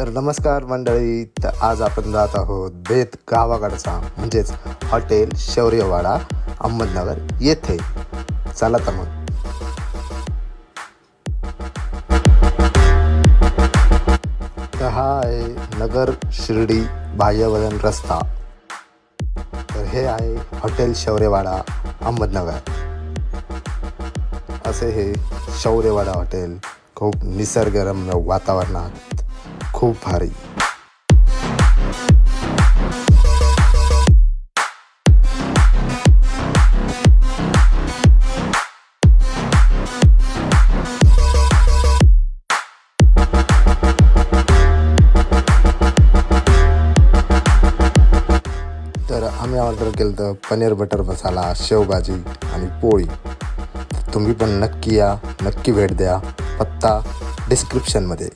तर नमस्कार मंडळी तर आज आपण जात आहोत बेत गावाकडचा म्हणजेच हॉटेल शौर्यवाडा अहमदनगर येथे. चला तर मग. तर हा आहे नगर शिर्डी बाह्यवदन रस्ता. तर हे आहे हॉटेल शौर्यवाडा अहमदनगर. असे हे शौर्यवाडा हॉटेल खूप निसर्गरम्य वातावरणात खूप भारी. तर आम्ही ऑर्डर केलं तर पनीर बटर मसाला शेवभाजी आणि पोळी. तुम्ही पण नक्की या नक्की भेट द्या. पत्ता डिस्क्रिप्शनमध्ये